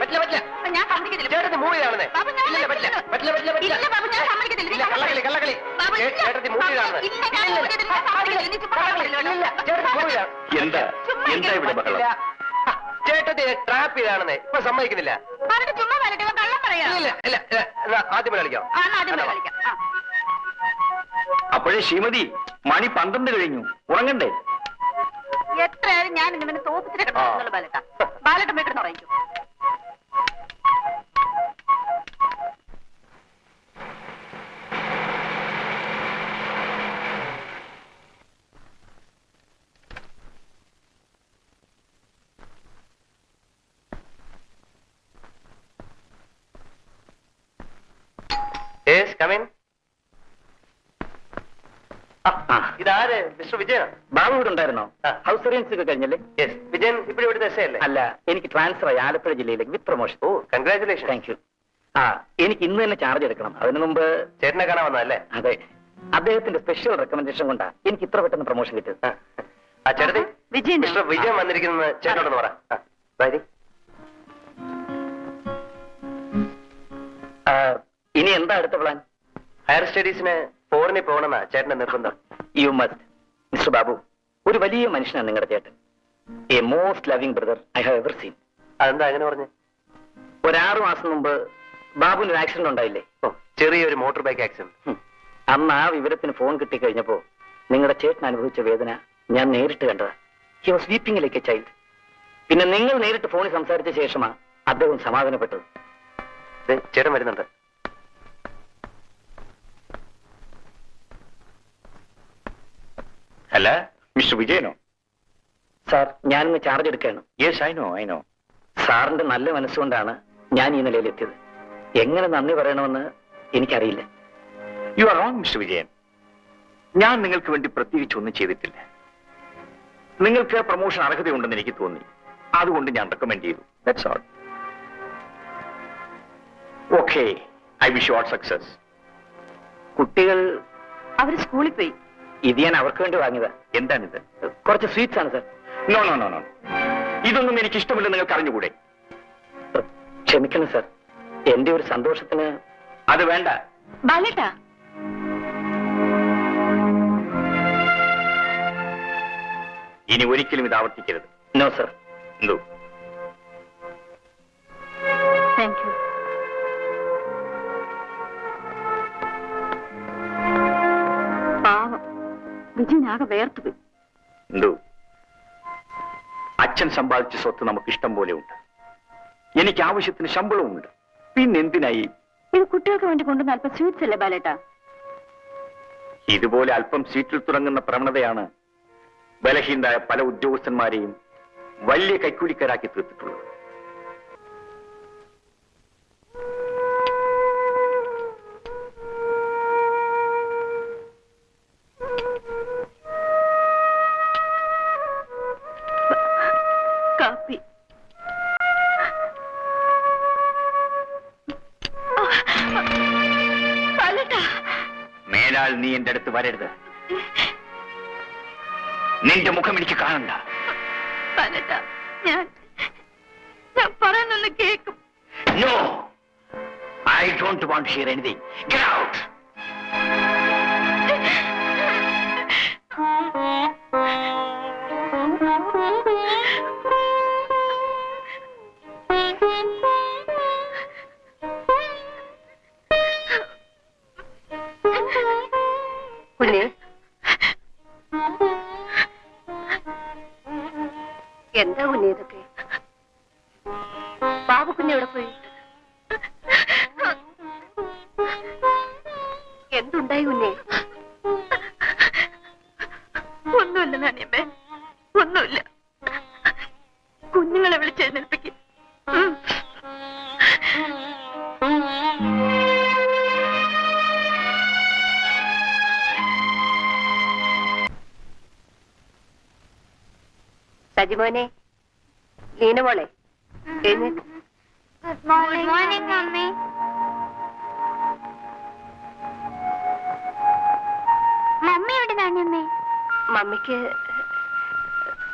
പറ്റില്ല പറ്റില്ല. ഞാൻ സമ്മതിക്കത്തില്ല. ചേട്ടത്തി മൂവ് ചെയ്താണെന്നേ. ബാബു, ഞാൻ ഇല്ല പറ്റില്ല പറ്റില്ല പറ്റില്ല പറ്റില്ല. ഇല്ല, ബാബു, ഞാൻ സമ്മതിക്കത്തില്ല. ഇല്ല കള്ളകളി കള്ളകളി. ചേട്ടത്തി മൂവ് ഇല്ല, ചേട്ടത്തി മൂവിയാ എന്താ? എന്താ ഇവിടെ ബഹളം. ചേട്ടത്തി ട്രാപ്പ് ചെയ്താണെന്നേ. ഇപ്പൊ സമ്മതിക്കുന്നില്ല. ചുമ്മാ വരട്ടെ. കള്ളം പറയാ. ഇല്ല ഇല്ല ഇല്ല എന്നാ ആദ്യം കളിക്കാം. ആ എന്നാ ആദ്യം കളിക്കാം. അപ്പോഴേ ശ്രീമതി മണി പന്ത്രണ്ട് കഴിഞ്ഞു. ഉറങ്ങണ്ടേ? എത്രയായാലും ഞാൻ ഇങ്ങനെ തോപ്പിച്ചിട്ട് കിടന്നുള്ള ബാലട്ട. ബാലട്ട വീട്ടിൽ ഇതാര്? മിസ്റ്റർ വിജയൻ? ബാബു ഇവിടെ ഉണ്ടായിരുന്നോ? ഹൗസ് സർവീസ് ഒക്കെ കഴിഞ്ഞല്ലേ? യെസ് വിജയൻ ഇപ്പോഴും ഇവിടെ ദശയല്ലേ? അല്ല എനിക്ക് ട്രാൻസ്ഫർ ആയി ആലപ്പുഴ ജില്ലയിലേക്ക് with promotion oh congratulation thank you ആ എനിക്ക് ഇന്ന് തന്നെ ചാർജ് എടുക്കണം. അതിനു മുമ്പ് ചേട്ടനെ കാണാൻ വന്നതല്ലേ? അതെ. അദ്ദേഹത്തിന്റെ സ്പെഷ്യൽ റെക്കമെൻഡേഷൻ കൊണ്ടാ എനിക്ക് ഇത്ര പെട്ടെന്ന് പ്രൊമോഷൻ കിട്ടിയത്. ആ. ചേട്ടൻ വിജയൻ. മിസ്റ്റർ വിജയൻ വന്നിരിക്കുന്നത് ചേട്ടനോടൊന്ന് പറ. എന്താ അടുത്ത പ്ലാൻ ഹയർ സ്റ്റഡീസിന് ഫോറിനിൽ പോകണമെന്നാ ചേട്ടന്റെ നിർബന്ധം. യു മസ്റ്റ് മിസ്റ്റർ ബാബു ഒരു വലിയ മനുഷ്യനാണ് നിങ്ങളുടെ ചേട്ടൻ. A most loving brother I have ever seen അതെന്താ അങ്ങനെ പറഞ്ഞു? ഒരാറു മാസം മുമ്പ് ബാബുവിന് ഒരു ആക്സിഡന്റ് ഉണ്ടായില്ലേ? ചെറിയൊരു മോട്ടോർ ബൈക്ക് ആക്സിഡന്റ് അന്ന് ആ വിവരത്തിന് ഫോൺ കിട്ടിക്കഴിഞ്ഞപ്പോ നിങ്ങളുടെ ചേട്ടൻ അനുഭവിച്ച വേദന ഞാൻ നേരിട്ട് കണ്ടതാ. He was weeping like a child പിന്നെ നിങ്ങൾ നേരിട്ട് ഫോണിൽ സംസാരിച്ച ശേഷമാണ് അദ്ദേഹം സമാധാനപ്പെട്ടത്. ചേട്ടൻ വരുന്നുണ്ട്. അല്ല മിസ്റ്റർ വിജയനോ? സാർ ഞാനിന്ന് ചാർജ് എടുക്കുകയാണ്. Yes I know I know സാറിന്റെ നല്ല മനസ്സുകൊണ്ടാണ് ഞാൻ ഈ നിലയിൽ എത്തിയത് എങ്ങനെ നന്ദി പറയണമെന്ന് എനിക്കറിയില്ല. You are wrong mister Vijayan. ഞാൻ നിങ്ങൾക്ക് വേണ്ടി പ്രത്യേകിച്ച് ഒന്നും ചെയ്തിട്ടില്ല. നിങ്ങൾക്ക് പ്രൊമോഷൻ അർഹതയുണ്ടെന്ന് എനിക്ക് തോന്നി. അതുകൊണ്ട് ഞാൻ റെക്കമെൻഡ് ചെയ്തു. That's all okay I wish you all success കുട്ടികൾ അവർ സ്കൂളിൽ പോയി. ഇത് ഞാൻ അവർക്ക് വേണ്ടി വാങ്ങിയതാ. എന്താണിത്? കുറച്ച് സ്വീറ്റ്സ് ആണ് sir no no no no ഇതൊന്നും എനിക്ക് ഇഷ്ടമില്ല നിങ്ങൾക്ക് അറിഞ്ഞുകൂടെ ക്ഷമിക്കണം സർ എന്റെ ഒരു സന്തോഷത്തിന് അത് വേണ്ട. വന്നിട്ടാ ഇനി ഒരിക്കലും ഇത് ആവർത്തിക്കരുത്. നോ സർ എന്തോ? താങ്ക് യു വിജയനാകെ വേർത്തുപോയി എന്തോ? അച്ഛൻ സമ്പാദിച്ച സ്വത്ത് നമുക്ക് ഇഷ്ടം പോലെ ഉണ്ട് എനിക്ക് ആവശ്യത്തിന് ശമ്പളവുമുണ്ട്. പിന്നെന്തിനായി? ഇത് കുട്ടികൾക്ക് വേണ്ടി കൊണ്ടുവന്ന അല്പം സ്വീറ്റ്സ് അല്ലേ ബാലേട്ടാ? ഇതുപോലെ അല്പം സീറ്റിൽ തുടങ്ങുന്ന പ്രവണതയാണ് ബലഹീനരായ പല ഉദ്യോഗസ്ഥന്മാരെയും വലിയ കൈക്കൂലിക്കാരാക്കി തീർത്തിട്ടുള്ളത്. മേലാൽ നീ എന്റെ അടുത്ത് വരരുത്. നിന്റെ മുഖം എനിക്ക് കാണണ്ട. ഞാൻ ഞാൻ പറയുന്നൊന്ന് കേക്കും. No I don't want hear anything get out കുഞ്ഞ്. എന്താ കുഞ്ഞ് ഇതൊക്കെ? ബാബു കുഞ്ഞ് പോയി? എന്തുണ്ടായി കുഞ്ഞെ? ഒന്നുമില്ല നാണിയമ്മേ. സജിമോനെ ലീന മോളെ ഗുഡ് മോർണിംഗ് മമ്മി മമ്മി എവിടെ നാണ്യമ്മേ മമ്മിക്ക്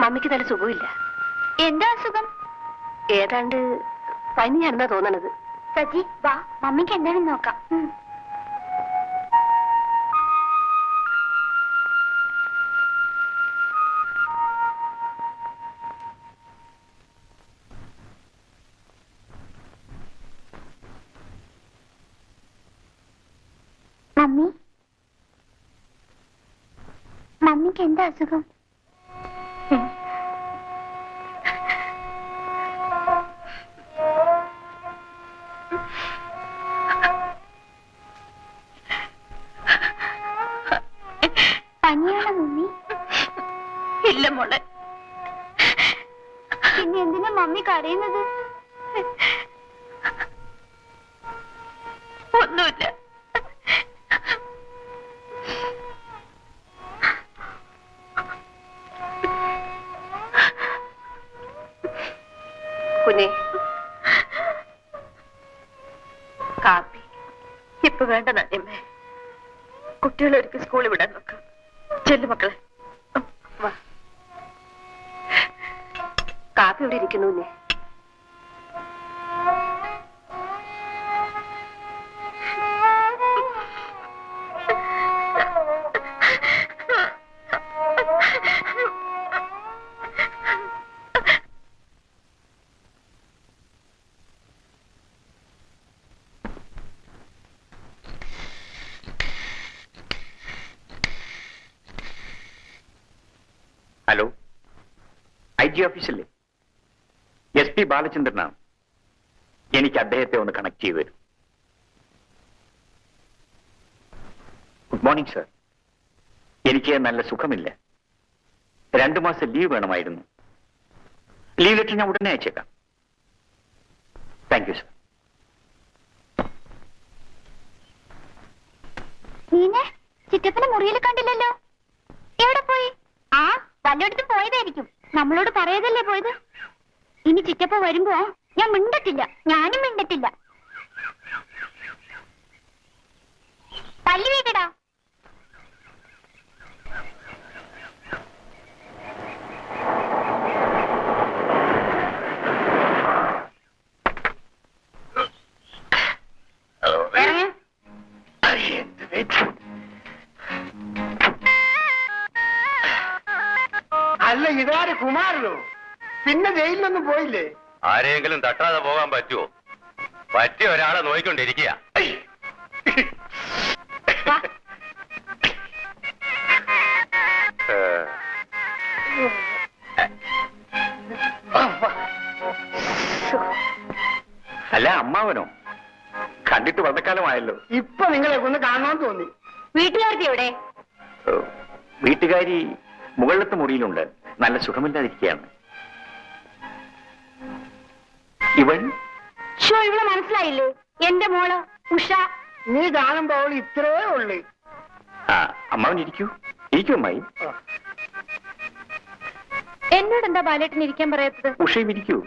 മമ്മിക്ക് നല്ല സുഖമില്ല. എന്താ അസുഖം? ഏതാണ്ട് പനിയാണെന്നാ തോന്നണത്. സജി വാ. മമ്മിക്ക് എന്താണെന്ന് നോക്കാം. മമ്മിക്ക് എന്താ അസുഖം പനിയാണോ ജി ഓഫീസല്ലേ? എസ് പി ബാലചന്ദ്രനാണ്. എനിക്ക് അദ്ദേഹത്തെ ഒന്ന് കണക്ട് ചെയ്തു തരും. ഗുഡ് മോർണിംഗ് സർ എനിക്ക് നല്ല സുഖമില്ല. രണ്ടു മാസം ലീവ് വേണമായിരുന്നു. ലീവ് ലെറ്റർ ഞാൻ ഉടനെ അയച്ചേക്കാം. താങ്ക് യു സർ നീനെ മുറിയിൽ കണ്ടില്ലല്ലോ. എവിടെ പോയി? ആ വല്ലയിടത്തും പോയതായിരിക്കും. നമ്മളോട് പറയതല്ലേ പോയത്? ഇനി ചിറ്റപ്പ വരുമ്പോ ഞാൻ മിണ്ടത്തില്ല. ഞാനും മിണ്ടത്തില്ല. തല്ലി വീക്കടാ ഇതാര് കുമാരനോ? പിന്നെ ജയിലിലൊന്നും പോയില്ലേ? ആരെങ്കിലും തട്ടാതെ പോകാൻ പറ്റുമോ പറ്റിയ ഒരാളെ നോയിക്കൊണ്ടിരിക്കുക. അല്ല അമ്മാവനോ? കണ്ടിട്ട് വന്നക്കാലമായല്ലോ. ഇപ്പൊ നിങ്ങളെ ഒന്ന് കാണാൻ തോന്നി. വീട്ടുകാർക്ക് എവിടെ? വീട്ടുകാരി മുകളിലത്തെ മുറിയിലുണ്ട്. നല്ല സുഖമില്ലാതിരിക്കുകയാണ്. ഇവൻ? ഇവൾ മനസ്സിലായില്ലേ? എന്റെ മോൾ ഉഷ. നീ ഗാനം അവൾ ഇത്രേ ഉള്ളു. ആ അമ്മാവൻ ഇരിക്കൂ. ഇരിക്കൂ അമ്മായി. എന്നോട് എന്താ ബാലേട്ടൻ ഇരിക്കാൻ പറയാത്തത്? ഉഷയും ഇരിക്കൂ.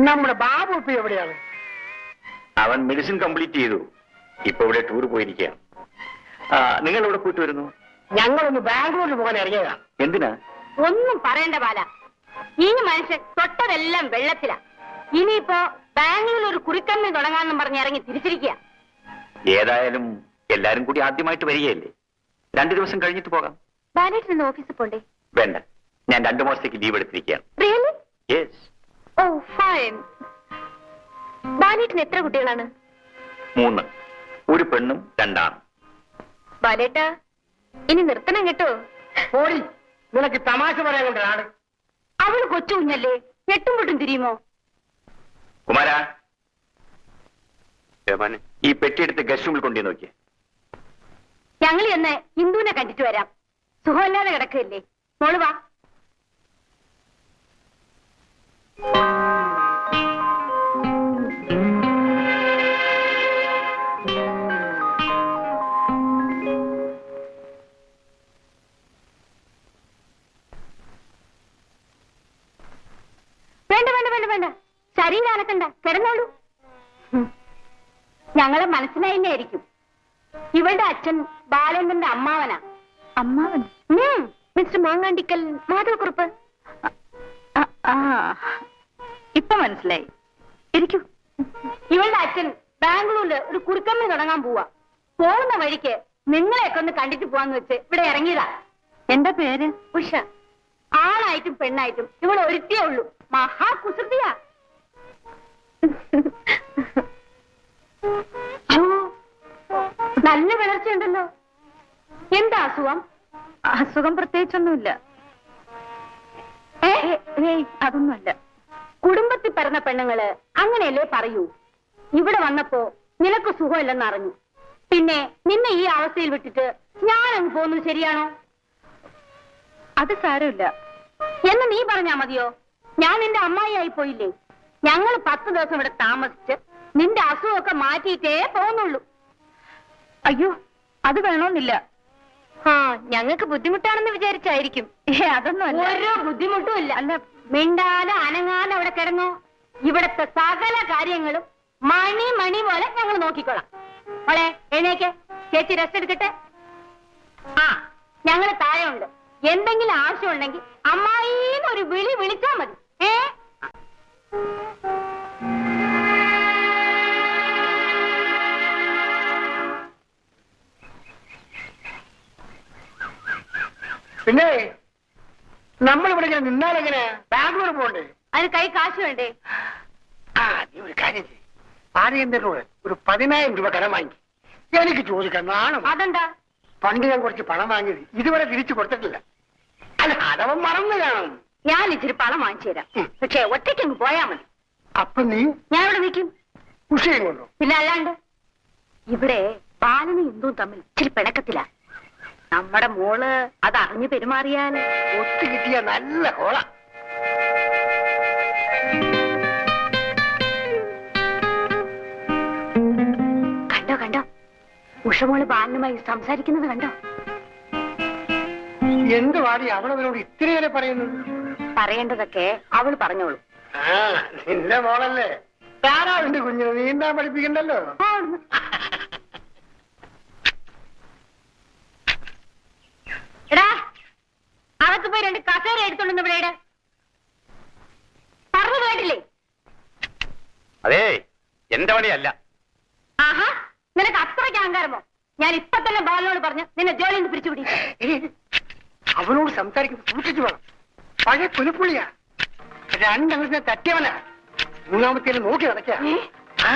നമ്മുടെ ബാബു ഇപ്പൊ എവിടെയാണ്? അവൻ മെഡിസിൻ കംപ്ലീറ്റ് ചെയ്തു. ഇപ്പൊ ഇവിടെ ടൂർ പോയിരിക്കുകയാണ്. നിങ്ങൾ എവിടെ പോയിട്ട് വരുന്നു? ഞങ്ങളൊന്ന് ബാംഗ്ലൂരിൽ പോകാൻ ഇറങ്ങിയതാ. എന്തിനാ? ഒന്നും പറയണ്ട ബാല. ഈ മനുഷ്യൻ തൊട്ടതെല്ലാം വെള്ളത്തിലാ. ഇനിയിപ്പോ ബാംഗ്ലൂരിൽ ഒരു കുറിക്കമ്മി തുടങ്ങാന്നും പറഞ്ഞ് ഇറങ്ങി തിരിച്ചിരിക്കുക. ഏതായാലും എല്ലാരും കൂടി ആദ്യമായിട്ട് വരികയല്ലേ? രണ്ടു ദിവസം കഴിഞ്ഞിട്ട് പോകാം. ബാലേട്ടൻ ഓഫീസിൽ പോണ്ടേ? വേണ്ട. ഞാൻ രണ്ടു മാസത്തേക്ക് ലീവ് എടുത്തിരിക്കുകയാണ്. റിയലി യെസ് ഓ ഫൈൻ ബാലേട്ടന് എത്ര കുട്ടികളാണ്? മൂന്ന്. ഒരു പെണ്ണും രണ്ടാണ്. ബാലേട്ട ഇനി നിർത്തണം കേട്ടോ. പോടി. നിനക്ക് തമാശ പറയാൻ കൊണ്ടാണ് അവൾ അവൾ കൊച്ചു കുഞ്ഞല്ലേ? ഞെട്ടും പൊട്ടും തിരിയുമോ? കുമാര ഈ പെട്ടിയെടുത്ത് ഗസ്റ്റ് റൂമിൽ നോക്കിയ നോക്കിയേ. ഞങ്ങൾ എന്ന് ഹിന്ദുവിനെ കണ്ടിട്ട് വരാം. സുഖമില്ലാതെ മോളുവാ മോൾ വാ. എന്താ കിടന്നോളൂ. ഞങ്ങളെ മനസ്സിലായി തന്നെയായിരിക്കും ഇവളുടെ അച്ഛൻ ബാലേന്ദ്രന്റെ അമ്മാവനാ. അമ്മാവൻ? മിസ്റ്റർ മാങ്ങാണ്ടിക്കൽ മാധവക്കുറുപ്പ് ഇപ്പൊ മനസ്സിലായി. ഇരിക്കൂ. ഇവളുടെ അച്ഛൻ ബാംഗ്ലൂരിൽ ഒരു കുറുക്കമ്മ തുടങ്ങാൻ പോവാ. പോകുന്ന വഴിക്ക് നിങ്ങളെയൊക്കെ ഒന്ന് കണ്ടിട്ട് പോവാന്ന് വെച്ച് ഇവിടെ ഇറങ്ങിയതാ. എന്താ പേര്? ഉഷ. ആണായിട്ടും പെണ്ണായിട്ടും ഇവൾ ഒരുത്തിയേ ഉള്ളൂ. മഹാകുസൃതിയാ. നല്ല വിളർച്ചയുണ്ടല്ലോ. എന്താ അസുഖം? അസുഖം പ്രത്യേകിച്ചൊന്നുമില്ല. അതൊന്നുമല്ല. കുടുംബത്തിൽ പറഞ്ഞ പെണ്ണുങ്ങൾ അങ്ങനെയല്ലേ പറയൂ? ഇവിടെ വന്നപ്പോ നിനക്ക് സുഖമില്ലെന്ന് അറിഞ്ഞു. പിന്നെ നിന്നെ ഈ അവസ്ഥയിൽ വിട്ടിട്ട് ഞാൻ അങ്ങ് പോകുന്നത് ശരിയാണോ? അത് സാരമില്ല. എന്ന് നീ പറഞ്ഞാ മതിയോ? ഞാൻ നിന്റെ അമ്മായിയായി പോയില്ലേ? ഞങ്ങൾ പത്ത് ദിവസം ഇവിടെ താമസിച്ച് നിന്റെ അസുഖമൊക്കെ മാറ്റിയിട്ടേ പോകുന്നുള്ളൂ. അയ്യോ അത് വേണമെന്നില്ല ആ ഞങ്ങൾക്ക് ബുദ്ധിമുട്ടാണെന്ന് വിചാരിച്ചായിരിക്കും. അതൊന്നും ഒരു ബുദ്ധിമുട്ടും ഇല്ല. അല്ല മിണ്ടാതെ അനങ്ങാതെ അവിടെ കിടന്നോ? ഇവിടത്തെ സകല കാര്യങ്ങളും മണി മണി പോലെ ഞങ്ങൾ നോക്കിക്കോളാം മോളെ എഴുന്നേക്ക്. ചേച്ചി റെസ്റ്റ് എടുക്കട്ടെ? ആ ഞങ്ങൾ താഴെ ഉണ്ട് എന്തെങ്കിലും ആവശ്യം ഉണ്ടെങ്കിൽ അമ്മായിന്ന് ഒരു വിളി വിളിച്ചാ മതി. ഏ? പിന്നെ നമ്മൾ ഇവിടെ ഞാൻ ഇങ്ങനെ നിന്നാലെങ്ങനെ ബാംഗ്ലൂർ പോകണ്ടേ അതിന് കൈ കാശ് വേണ്ടേ? ആ നീ ഒരു കാര്യം ചെയ്യ്. ആര്യന്തരോട് ഒരു പതിനായിരം രൂപ കടം വാങ്ങി എനിക്ക് ചോദിക്കാൻ നാണം. അതെന്താ? പണ്ട് ഞാൻ കുറച്ച് പണം വാങ്ങിയത് ഇതുവരെ തിരിച്ചു കൊടുത്തിട്ടില്ല. അല്ല അടവൻ മറന്നു കാണും. ഞാൻ ഇച്ചിരി പണം വാങ്ങിച്ചു തരാം. പക്ഷെ ഒറ്റയ്ക്കങ്ങ് പോയാ മതി. അപ്പൊ നീ? ഞാൻ ഇവിടെ നിൽക്കും? ഉഷയും കൊണ്ടോ? പിന്നെ അല്ലാണ്ട്? ഇവിടെ ബാലനും ഇന്ദുവും തമ്മിൽ ഇച്ചിരി പിണക്കത്തില. നമ്മുടെ മോൾ അത് അറിഞ്ഞു പെരുമാറിയാൽ ഒത്തു കിട്ടിയ നല്ല കോള. കണ്ടോ കണ്ടോ? ഉഷമോൾ ബാലനുമായി സംസാരിക്കുന്നത് കണ്ടോ? എന്ത് വാടി അവളവരോട് ഇത്രയേറെ പറയുന്നു? പറയേണ്ടതൊക്കെ അവൾ പറഞ്ഞോളൂ. നിന്റെ മോളല്ലേ? താരാവിന്റെ കുഞ്ഞിനെ നീന്താൻ പഠിപ്പിക്കണ്ടല്ലോ ആ, അവിടുന്ന്. എടാ അകത്ത് പോയി രണ്ട് കസേര എടുത്തോണ്ട് ഇവിടെ പറഞ്ഞു കേട്ടില്ലേ? അതേ എന്റെ പണിയല്ല. ആഹാ നിനക്ക് അത്രയ്ക്ക് അഹങ്കാരമോ? ഞാൻ ഇപ്പൊ തന്നെ ബാലനോട് പറഞ്ഞു നിന്നെ ജോലി നിന്ന് പിരിച്ചുപിടി അവനോട് സംസാരിക്കുമ്പോൾ സൂക്ഷിച്ചു വേണം പഴയ പുലിപ്പുളിയാ രണ്ടെണ്ണത്തിനെ തട്ടിയവനാ. മൂന്നാമത്തേന് നോക്കി നടക്കാ. ആ.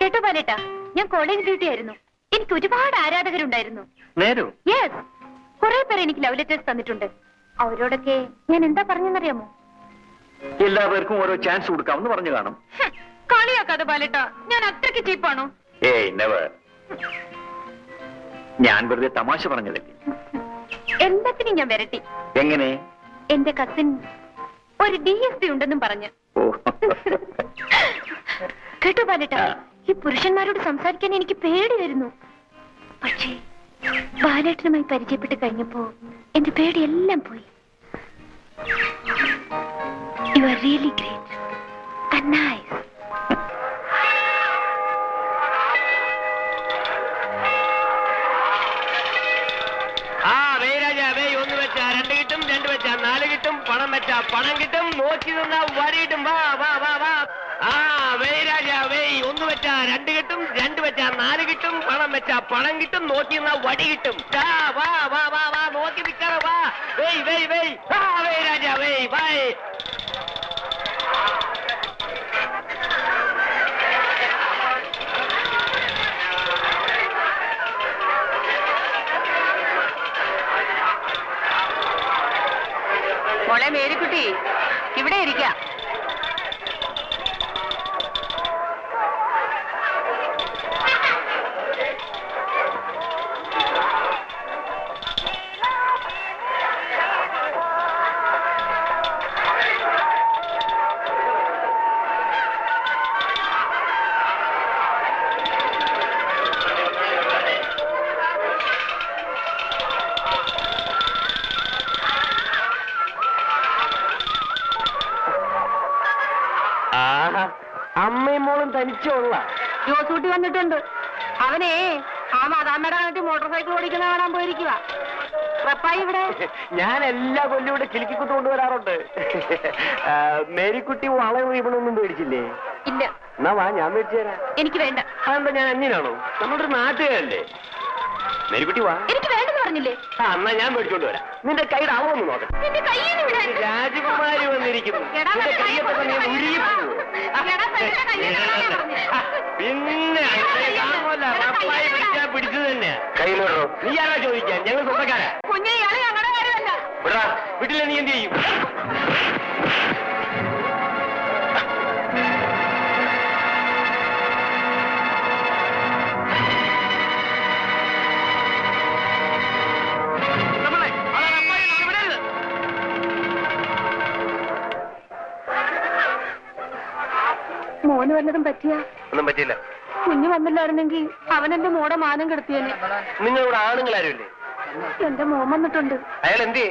കേട്ടോ പാലേട്ടാ ഞാൻ കോളേജ് ഡ്യൂട്ടി ആയിരുന്നു. എനിക്ക് ഒരുപാട് ആരാധകരുണ്ടായിരുന്നു. നേരോ? യെസ് കുറെ പേർ എനിക്ക് ലവ് ലെറ്റേഴ്സ് തന്നിട്ടുണ്ട്. അവരോടൊക്കെ ഞാൻ എന്താ പറഞ്ഞെന്നറിയാമോ? എല്ലാവർക്കും ഓരോ ചാൻസ് കൊടുക്കാമെന്ന് പറഞ്ഞു കാണും. കളിയാക്കാതെ ബാലട്ട ഞാൻ അത്രയ്ക്ക് ചീപ്പാണോ? ഏയ് നെവർ ഞാൻ വെറുതെ തമാശ പറഞ്ഞതല്ലേ? എല്ലാത്തിനും ഞാൻ വരട്ടി. എങ്ങനെ? എന്റെ കസിൻ ഒരു ഡി എസ് പി ഉണ്ടെന്നും പറഞ്ഞു. കേട്ടു ആ. ഈ പുരുഷന്മാരോട് സംസാരിക്കാൻ എനിക്ക് പേടി വരുന്നു. പക്ഷേ ബാലേട്ടനുമായി പരിചയപ്പെട്ട് കഴിഞ്ഞപ്പോ എന്റെ പേടിയെല്ലാം പോയി. You are really great nice ആ വെച്ചാ രണ്ട് കിട്ടും രണ്ട് വെച്ചാ നാല് കിട്ടും പണം വെച്ചാ പണം കിട്ടും നോക്കി നിന്നാ വരി കിട്ടും വാ വാ വാ വാ. ആ വേരാജാ വേ ഒന്ന് വെച്ചാ രണ്ട് കിട്ടും രണ്ട് വെച്ചാ നാല് കിട്ടും പണം വെച്ചാ പണം കിട്ടും നോക്കി നിന്നാ വടി കിട്ടും. വാ വാ വാ വാ നോക്കി നിൽക്കാറ വാ. വേയ് വേയ് വേയ്. ആ വേരാജാ വേയ് ബൈ ജോസൂട്ടി വന്നിട്ടുണ്ട്. അവനെ ആ മാതാമ്മയുടെ കണ്ടിട്ട് മോട്ടോർ സൈക്കിൾ ഓടിക്കുന്ന കാണാൻ പോയിരിക്കുക. ഇവിടെ? ഞാൻ എല്ലാ കൊല്ലം ഇവിടെ കിലുക്കിക്കുത്ത് കൊണ്ടുവരാറുണ്ട്. മേരിക്കുട്ടി വളയും ഇവളൊന്നും മേടിച്ചില്ലേ? ഇല്ല. എന്നാ വാ ഞാൻ മേടിച്ചു തരാം. എനിക്ക് വേണ്ട. അതെന്താ ഞാൻ അന്യനാണോ? നമ്മുടെ ഒരു നാട്ടുകാരല്ലേ? മേരിക്കുട്ടി വാ. എനിക്ക് വേണ്ടെന്ന് പറഞ്ഞില്ലേ? ആ എന്നാ ഞാൻ മേടിച്ചോണ്ട് വരാം. നിന്റെ കൈയുടെ അളവൊന്ന് നോക്കാം. നിന്റെ കയ്യിൽ രാജകുമാരി വന്നിരിക്കുന്നു. എടാ, നിന്റെ വെറുതെ കയ്യപ്പോ കൈ നീ കൊണ്ട് ഉരുകി പോവോ? എടാ, പെണ്ണിന്റെ കയ്യിൽ നിന്ന് വിടാനാ പറഞ്ഞത്. പിന്നെ അങ്ങനെ കാണുമല്ല പപ്പായി പിടിച്ചാ പിടിച്ചു തന്നെ കയ്യിലിടോ നീ ആരാ ചോദിക്കാൻ? ഞങ്ങൾ സ്വന്തക്കാരാ. കുഞ്ഞെ ഇയാൾ ഞങ്ങളുടെ കാര്യമല്ല. വിടാ നീ എന്ത് ചെയ്യും? വല്ലതും പറ്റിയ? ഒന്നും പറ്റിയില്ല. കുഞ്ഞു വന്നില്ലായിരുന്നെങ്കിൽ അവൻ എന്റെ മോടെ മാനം കെടുത്തിയേനെ? നിങ്ങളിവിടെ ആണുങ്ങളാരും ഇല്ലേ എന്റെ മോൻ വന്നിട്ടുണ്ട്. അയാൾ എന്ത്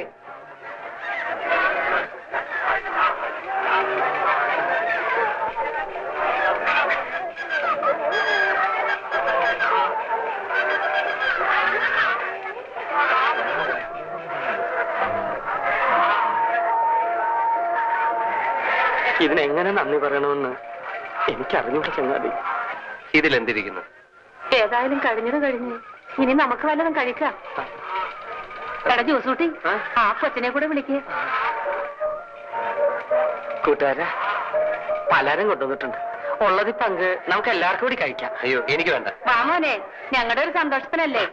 ഇതിനെങ്ങനെ നന്ദി പറയണമെന്ന് എനിക്കറിഞ്ഞൂടെ ചങ്ങാതി. ഇതിലെന്തിരിക്കുന്നു? ഏതായാലും കഴിഞ്ഞത് കഴിഞ്ഞു. ഇനി നമുക്ക് വല്ലതും കഴിക്കാം. എടാ ജോസൂട്ടി ആ? കൊച്ചിനെ കൂടെ വിളിക്കേ. കൂട്ടുകാരാ പലരും കൊണ്ടുവന്നിട്ടുണ്ട്. ഉള്ളത് പങ്ക് നമുക്ക് എല്ലാവർക്കും കൂടി കഴിക്കാം. അയ്യോ എനിക്ക് വേണ്ട. വാമോനെ ഞങ്ങളുടെ ഒരു സന്തോഷത്തിനല്ലേ?